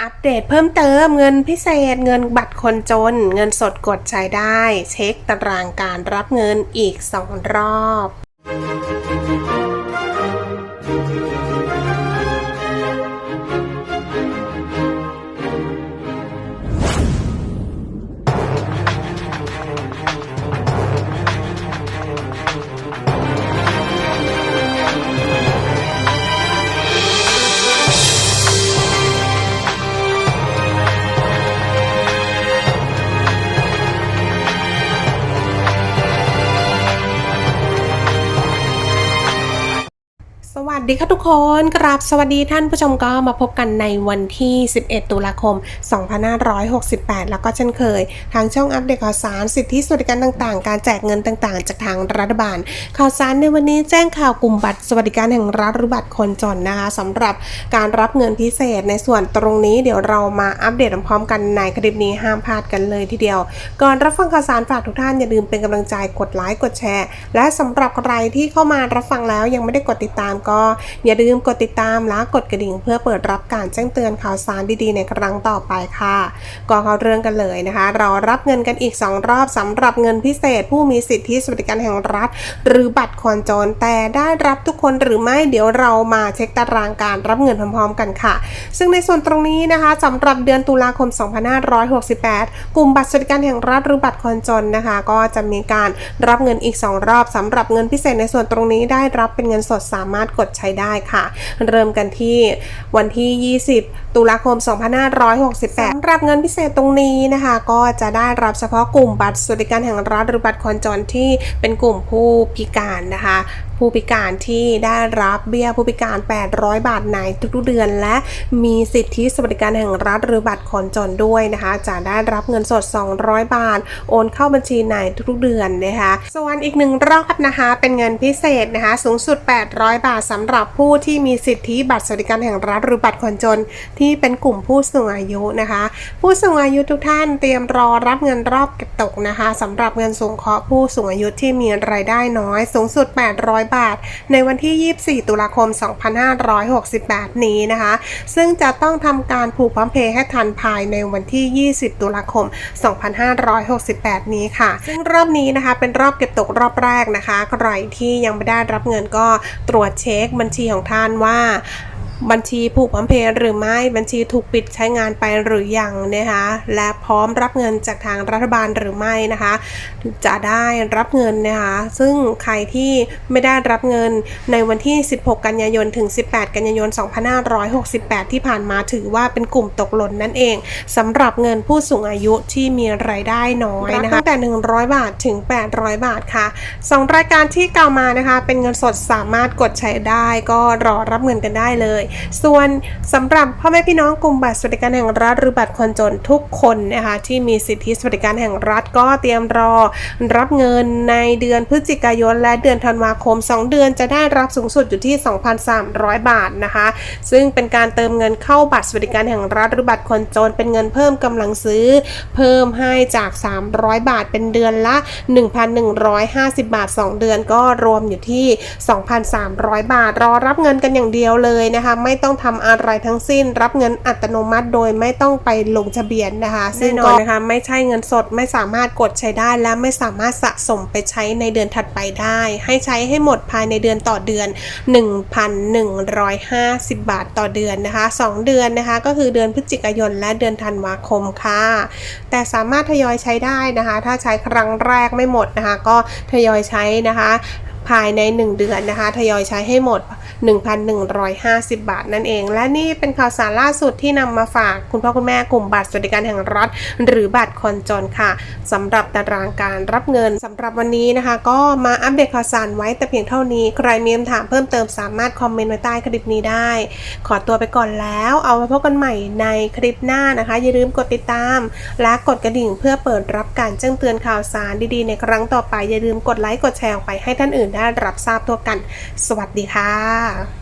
อัปเดตเพิ่มเติมเงินพิเศษเงินบัตรคนจน เงินสดกดใช้ได้ เช็คตารางการรับเงินอีก 2 รอบ วัสดีค่ะทุกคนกราบสวัสดีท่านผู้ชมก็มาพบกันในวันที่ 11 ตุลาคม 2568 แล้วก็เช่นเคย ทางช่องอัปเดตข่าวสาร สิทธิสวัสดิการต่างๆ การแจกเงินต่างๆ จากทางรัฐบาล ข่าวสารในวันนี้แจ้งข่าวกลุ่มบัตรสวัสดิการแห่งรัฐหรือบัตรคนจนนะคะสำหรับการรับเงินพิเศษในส่วนตรงนี้เดี๋ยวเรามาอัปเดตพร้อมกันในคลิปนี้ห้ามพลาดกันเลยทีเดียว ก่อนรับฟังข่าวสารฝากทุกท่านอย่าลืมเป็นกำลังใจกดไลค์กดแชร์ และสำหรับใครที่เข้ามารับฟังแล้วยังไม่ได้กดติดตามก็อย่าลืมกดติดตามและกดกระดิ่งเพื่อเปิดรับการแจ้งเตือนข่าวสารดีๆ ในครั้งต่อไปค่ะก็เข้าเรื่องกันเลยนะคะเรารับเงินกันอีก 2 รอบสำหรับเงินพิเศษ ผู้มีสิทธิสวัสดิการแห่งรัฐ หรือบัตรคนจนแต่ได้รับทุกคนหรือไม่เดี๋ยวเรามาเช็คตารางการรับเงินพร้อมๆ กันค่ะ ซึ่งในส่วนตรงนี้นะคะสำหรับเดือนตุลาคม 2568 กลุ่มบัตรสวัสดิการแห่งรัฐหรือบัตรคนจนนะคะ ก็จะมีการรับเงินอีก 2 รอบสำหรับเงินพิเศษในส่วนตรงนี้ได้รับเป็นเงินสดสามารถกดใช้ได้ค่ะ เริ่มกันที่วันที่ 20 ตุลาคม 2568สำหรับเงินพิเศษตรงนี้นะคะ ก็จะได้รับเฉพาะกลุ่มบัตรสวัสดิการแห่งรัฐหรือบัตรคนจนที่เป็นกลุ่มผู้พิการนะคะผู้พิการที่ได้รับเบี้ยผู้พิการ 800 บาทในทุกเดือน และมีสิทธิสวัสดิการแห่งรัฐหรือบัตรคนจนด้วยนะคะ จะได้รับเงินสด 200 บาท โอนเข้าบัญชีในทุกเดือนนะคะ ส่วนอีกหนึ่งรอบนะคะ เป็นเงินพิเศษนะคะ สูงสุด 800 บาทสำหรับผู้ที่มีสิทธิบัตรสวัสดิการแห่งรัฐหรือบัตรคนจนที่เป็นกลุ่มผู้สูงอายุนะคะ ผู้สูงอายุทุกท่านเตรียมรอรับเงินรอบเก็บตกนะคะสำหรับเงินสงเคราะห์ผู้สูงอายุที่มีรายได้น้อย สูงสุด 800 บาท ในวันที่ 24 ตุลาคม 2568 นี้นะคะ ซึ่งจะต้องทำการผูกพร้อมเพย์ให้ทันภายในวันที่ 20 ตุลาคม 2568 นี้ค่ะ ซึ่งรอบนี้นะคะเป็นรอบเก็บตกรอบแรกนะคะ ใครที่ยังไม่ได้รับเงินก็ตรวจเช็คบัญชีของท่านว่า บัญชีผูกพร้อมเพย์หรือไม่บัญชีถูกปิดใช้งานไปหรือยังนะคะและพร้อมรับเงินจากทางรัฐบาลหรือไม่นะคะ จะได้รับเงินนะคะ ซึ่งใครที่ไม่ได้รับเงินในวันที่ 16 กันยายนถึง 18 กันยายน 2568 ที่ผ่านมาถือว่าเป็นกลุ่มตกหล่นนั่นเองสำหรับเงินผู้สูงอายุที่มีรายได้น้อยนะคะตั้งแต่ 100 บาทถึง 800 บาทค่ะสองรายการที่กล่าวมานะคะ เป็นเงินสดสามารถกดใช้ได้ ก็รอรับเงินกันได้เลยส่วนสำหรับพ่อแม่พี่น้องกลุ่มบัตรสวัสดิการแห่งรัฐหรือบัตรคนจนทุกคนนะคะที่มีสิทธิสวัสดิการแห่งรัฐก็เตรียมรอ รับเงินในเดือนพฤศจิกายนและเดือนธันวาคม 2 เดือนจะได้รับสูงสุดอยู่ที่ 2,300 บาทนะคะ ซึ่งเป็นการเติมเงินเข้าบัตรสวัสดิการแห่งรัฐหรือบัตรคนจนเป็นเงินเพิ่มกำลังซื้อ เพิ่มให้จาก 300 บาทเป็นเดือนละ 1,150 บาท 2 เดือนก็รวมอยู่ที่ 2,300 บาท รอรับเงินกันอย่างเดียวเลยนะคะไม่ต้องทำอะไรทั้งสิ้น รับเงินอัตโนมัติโดยไม่ต้องไปลงทะเบียนนะคะซึ่งก็นะคะไม่ใช่เงินสดไม่สามารถกดใช้ได้และไม่สามารถสะสมไปใช้ในเดือนถัดไปได้ ให้ใช้ให้หมดภายในเดือนต่อเดือน 1,150 บาทต่อเดือนนะคะ 2 เดือนนะคะก็คือเดือนพฤศจิกายนและเดือนธันวาคมค่ะ แต่สามารถทยอยใช้ได้นะคะ ถ้าใช้ครั้งแรกไม่หมดนะคะ ก็ทยอยใช้นะคะ ภายใน 1 เดือนนะคะ ทยอยใช้ให้หมด 1,150 บาทนั่นเอง และนี่เป็นข่าวสารล่าสุดที่นำมาฝากคุณพ่อคุณแม่กลุ่มบัตรสวัสดิการแห่งรัฐ หรือบัตรคนจนค่ะสำหรับตารางการรับเงินสำหรับวันนี้นะคะ ก็มาอัปเดตข่าวสารไว้แต่เพียงเท่านี้ ใครมีคำถามเพิ่มเติมสามารถคอมเมนต์ไว้ใต้คลิปนี้ได้ ขอตัวไปก่อนแล้ว เอาไว้พบกันใหม่ในคลิปหน้านะคะ อย่าลืมกดติดตาม และกดกระดิ่งเพื่อเปิดรับการแจ้งเตือนข่าวสารดีๆ ในครั้งต่อไปอย่าลืมกดไลค์กดแชร์ไปให้ท่านอื่นได้รับทราบตัวกัน สวัสดีค่ะ